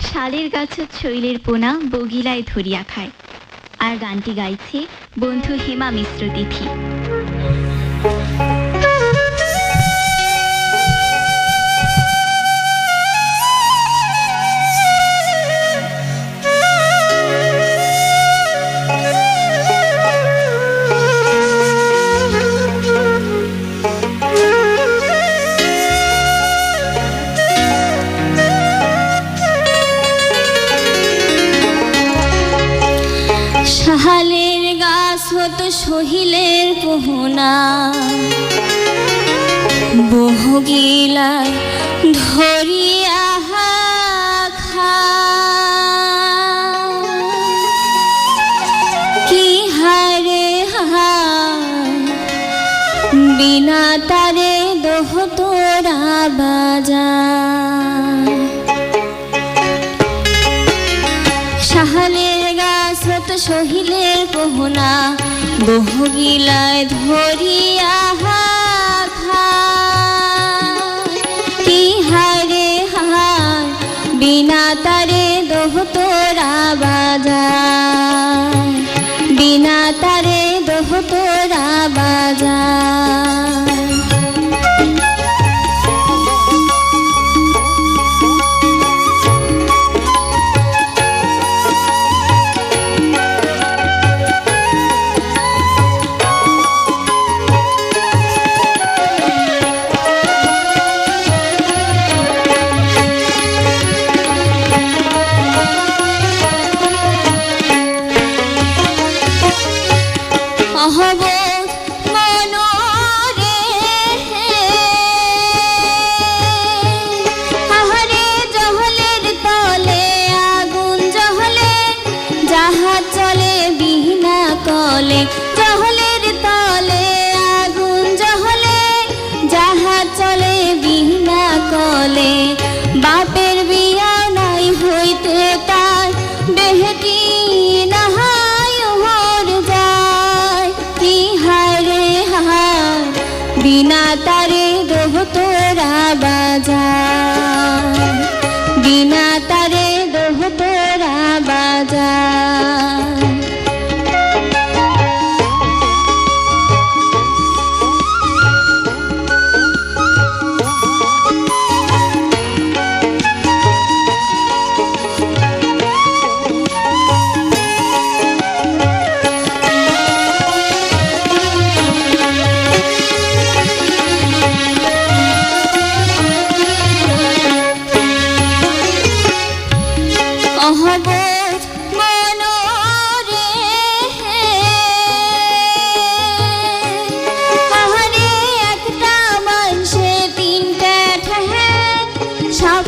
শালের গাছত শৈলের পোনা বগিলায় ধরিয়া খায়। আর গানটি গাইছে বন্ধু হেমা মিশ্র তিথি। সহিলের পোহনা। বহুগিলায় ধরিয়া কি হারে হায় বিনা তারে দোহ তোরা বাজা। শাহালের গাছ বহুনা বহু গিলায় ধরিয়া কলে বাপের বিয়া নাই হইতে তার বেহটি হর যায়। বিনা তারে দোহ তোরা বাজা বিনা তারে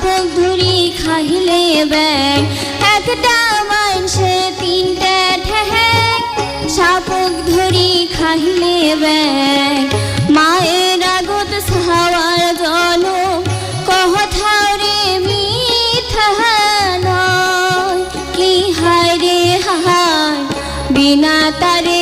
সাপক ধরি খাইলে একটা মানুষে তিনটা ঠেক সাপক ধরি খাইলে মায়ের আগত সাহাওয়ার জন কহথারে মিথা নয়। কি হায় রে হায়, বিনা তোরা